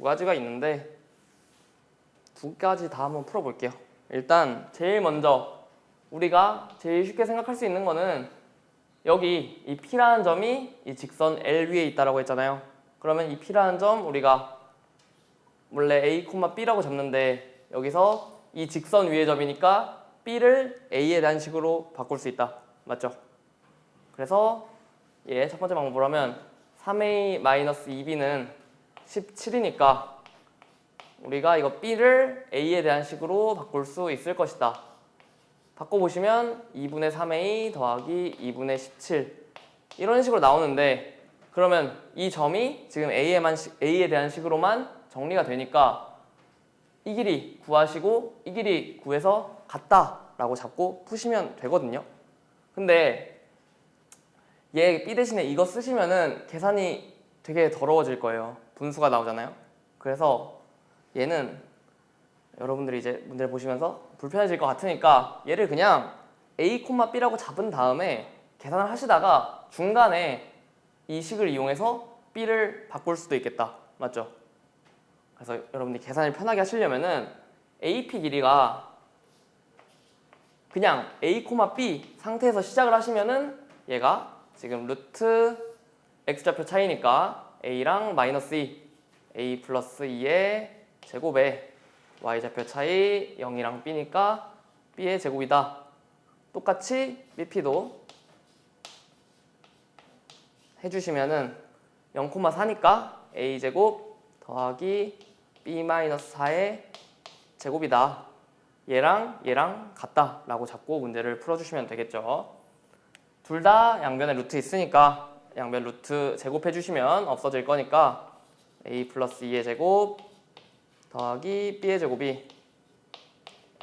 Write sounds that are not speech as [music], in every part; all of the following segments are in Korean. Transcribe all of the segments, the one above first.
두 가지가 있는데 두 가지 다 한번 풀어볼게요. 일단 제일 먼저 우리가 제일 쉽게 생각할 수 있는 거는 여기 이 P라는 점이 이 직선 L 위에 있다라고 했잖아요. 그러면 이 P라는 점 우리가 원래 A, B라고 잡는데 여기서 이 직선 위의 점이니까 B를 A에 대한 식으로 바꿀 수 있다. 맞죠? 그래서 얘첫 번째 방법으로 하면 3A-2B는 17이니까 우리가 이거 B를 A에 대한 식으로 바꿀 수 있을 것이다. 바꿔보시면 2분의 3A 더하기 2분의 17 이런 식으로 나오는데 그러면 이 점이 지금 A에만 식- A에 대한 식으로만 정리가 되니까 이 길이 구하시고 이 길이 구해서 같다 라고 잡고 푸시면 되거든요. 근데 얘 B 대신에 이거 쓰시면은 계산이 되게 더러워질 거예요. 분수가 나오잖아요. 그래서 얘는 여러분들이 이제 문제를 보시면서 불편해질 것 같으니까 얘를 그냥 A, B라고 잡은 다음에 계산을 하시다가 중간에 이 식을 이용해서 B를 바꿀 수도 있겠다. 맞죠? 그래서 여러분들이 계산을 편하게 하시려면은 AP 길이가 그냥 A, B 상태에서 시작을 하시면은 얘가 지금 루트 x좌표 차이니까 a랑 마이너스 2, a 플러스 2의 제곱에 y좌표 차이 0이랑 b니까 b의 제곱이다. 똑같이 bp도 해주시면은 0,4니까 a 제곱 더하기 b 마이너스 4의 제곱이다. 얘랑 얘랑 같다라고 잡고 문제를 풀어주시면 되겠죠. 둘 다 양변에 루트 있으니까 양변 루트 제곱해 주시면 없어질 거니까 a 플러스 2의 제곱 더하기 b의 제곱이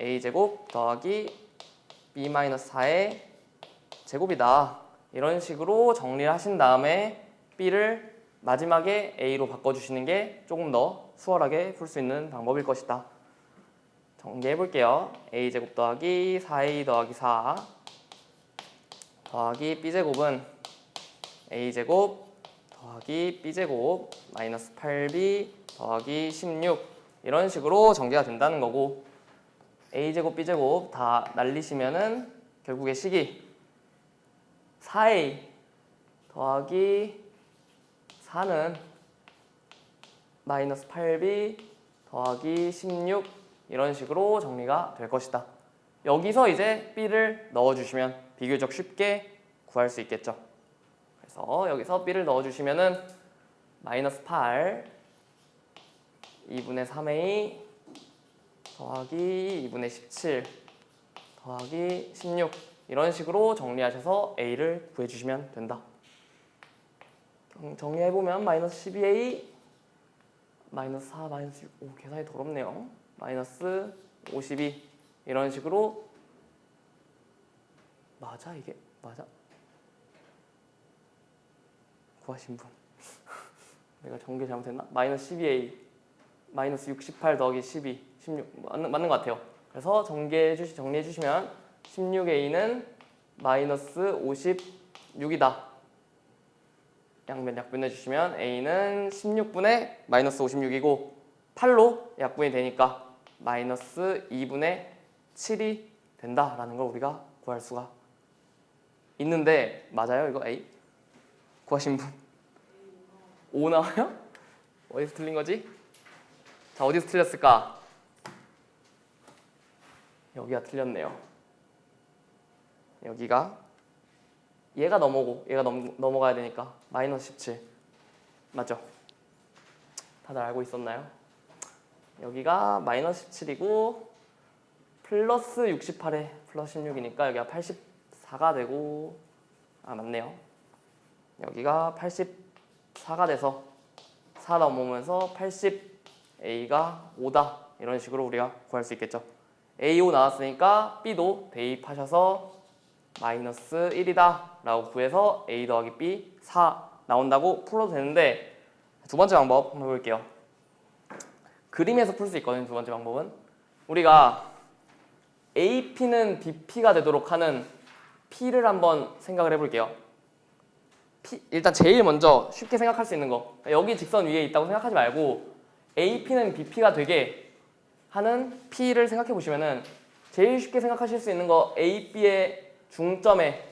a 제곱 더하기 b 마이너스 4의 제곱이다. 이런 식으로 정리를 하신 다음에 b를 마지막에 a로 바꿔주시는 게 조금 더 수월하게 풀 수 있는 방법일 것이다. 정리해 볼게요. a 제곱 더하기 4a 더하기 4 더하기 b제곱은 a제곱 더하기 b제곱 마이너스 8b 더하기 16 이런 식으로 전개가 된다는 거고 a제곱 b제곱 다 날리시면은 결국의 식이 4a 더하기 4는 마이너스 8b 더하기 16 이런 식으로 정리가 될 것이다. 여기서 이제 b를 넣어주시면 비교적 쉽게 구할 수 있겠죠. 그래서 여기서 b를 넣어주시면은 마이너스 8 2분의 3a 더하기 2분의 17 더하기 16 이런 식으로 정리하셔서 a를 구해주시면 된다. 정- 정리해보면 마이너스 12a 마이너스 4 마이너스 6 오, 계산이 더럽네요. 마이너스 52 이런 식으로 맞아 이게 맞아 구하신 분. [laughs] 내가 전개 잘못했나? 마이너스 12a 마이너스 68 더하기 12 16 맞는, 맞는 것 같아요. 그래서 정리해 주시 정리해 주시면 16a는 마이너스 56이다. 양변 약분해 주시면 a는 16분의 마이너스 56이고 8로 약분이 되니까 마이너스 2분의 7이 된다라는 걸 우리가 구할 수가 있는데 맞아요 이거 A? 구하신 분? 5 나와요? 어디서 틀린 거지? 자 어디서 틀렸을까? 여기가 틀렸네요 여기가 얘가 넘어고 얘가 넘, 넘어가야 되니까 마이너스 17 맞죠? 다들 알고 있었나요? 여기가 마이너스 17이고 플러스 68에 플러스 16이니까 여기가 84가 되고 아 맞네요. 여기가 84가 돼서 4 넘어오면서 80a가 5다 이런 식으로 우리가 구할 수 있겠죠. a5 나왔으니까 b도 대입하셔서 마이너스 1이다 라고 구해서 a 더하기 b 4 나온다고 풀어도 되는데 두 번째 방법 한번 해볼게요. 그림에서 풀 수 있거든요. 두 번째 방법은 우리가 AP는 BP가 되도록 하는 P를 한번 생각을 해볼게요. P, 일단 제일 먼저 쉽게 생각할 수 있는 거 여기 직선 위에 있다고 생각하지 말고 AP는 BP가 되게 하는 P를 생각해 보시면은 제일 쉽게 생각하실 수 있는 거 AB의 중점에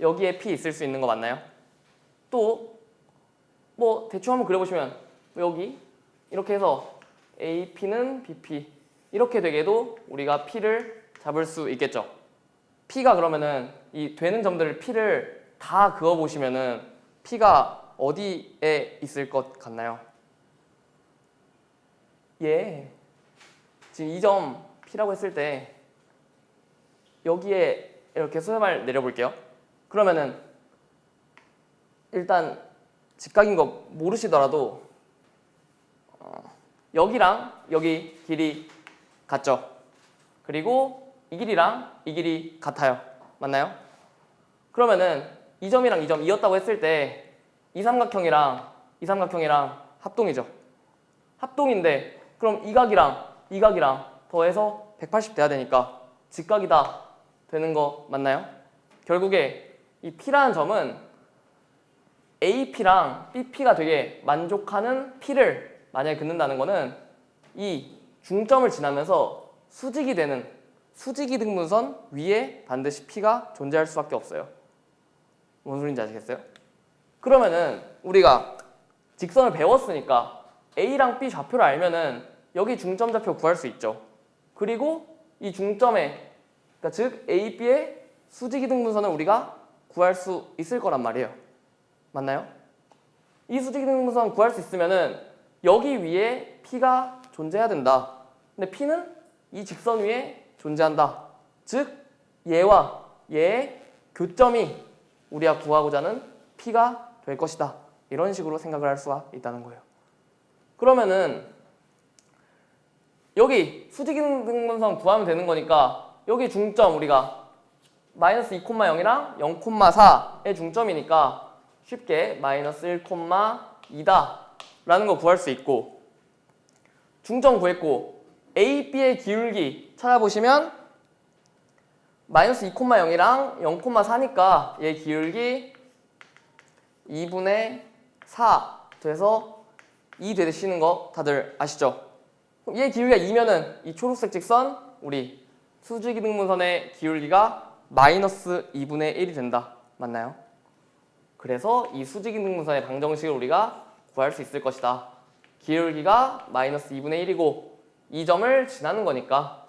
여기에 P 있을 수 있는 거 맞나요? 또 뭐 대충 한번 그려보시면 여기 이렇게 해서 AP는 BP 이렇게 되게도 우리가 P를 잡을 수 있겠죠. P가 그러면은 이 되는 점들을 P를 다 그어 보시면은 P가 어디에 있을 것 같나요? 예. 지금 이 점 P라고 했을 때 여기에 이렇게 소요말 내려볼게요. 그러면은 일단 직각인 거 모르시더라도 어, 여기랑 여기 길이 같죠. 그리고 이 길이랑 이 길이 같아요. 맞나요? 그러면은 이 점이랑 이 점 이었다고 했을 때 이 삼각형이랑 이 삼각형이랑 합동이죠. 합동인데 그럼 이 각이랑 이 각이랑 더해서 180 돼야 되니까 직각이다 되는 거 맞나요? 결국에 이 P라는 점은 AP랑 BP가 되게 만족하는 P를 만약에 긋는다는 거는 이 중점을 지나면서 수직이 되는 수직이 등분선 위에 반드시 P가 존재할 수밖에 없어요. 뭔 소린지 아시겠어요? 그러면은 우리가 직선을 배웠으니까 A랑 B 좌표를 알면은 여기 중점 좌표 구할 수 있죠. 그리고 이 중점에 그러니까 즉 A, B의 수직이 등분선을 우리가 구할 수 있을 거란 말이에요. 맞나요? 이 수직이 등분선 구할 수 있으면은 여기 위에 P가 존재해야 된다. 근데 P는 이 직선 위에 존재한다. 즉 얘와 얘의 교점이 우리가 구하고자 하는 P가 될 것이다. 이런 식으로 생각을 할 수가 있다는 거예요. 그러면은 여기 등분선 구하면 되는 거니까 여기 중점 우리가 마이너스 2,0이랑 0,4의 중점이니까 쉽게 마이너스 1,2다 라는 거 구할 수 있고 중점 구했고 A, B의 기울기 찾아보시면 마이너스 2,0이랑 0,4니까 얘 기울기 2분의 4 돼서 2 되시는 거 다들 아시죠? 얘 기울기가 2면은 이 초록색 직선 우리 수직이 등분선의 기울기가 마이너스 2분의 1이 된다. 맞나요? 그래서 이 수직이 등분선의 방정식을 우리가 구할 수 있을 것이다. 기울기가 마이너스 2분의 1이고 이 점을 지나는 거니까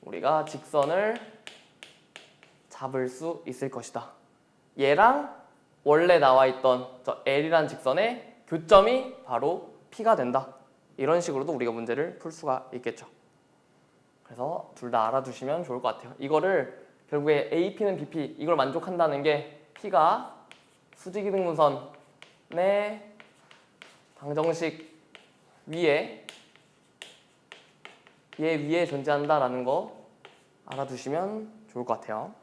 우리가 직선을 잡을 수 있을 것이다. 얘랑 원래 나와 있던 저 L이라는 직선의 교점이 바로 P가 된다. 이런 식으로도 우리가 문제를 풀 수가 있겠죠. 그래서 둘 다 알아두시면 좋을 것 같아요. 이거를 결국에 AP는 BP 이걸 만족한다는 게 P가 수직이 등분선의 방정식 위에 얘 위에 존재한다라는 거 알아두시면 좋을 것 같아요.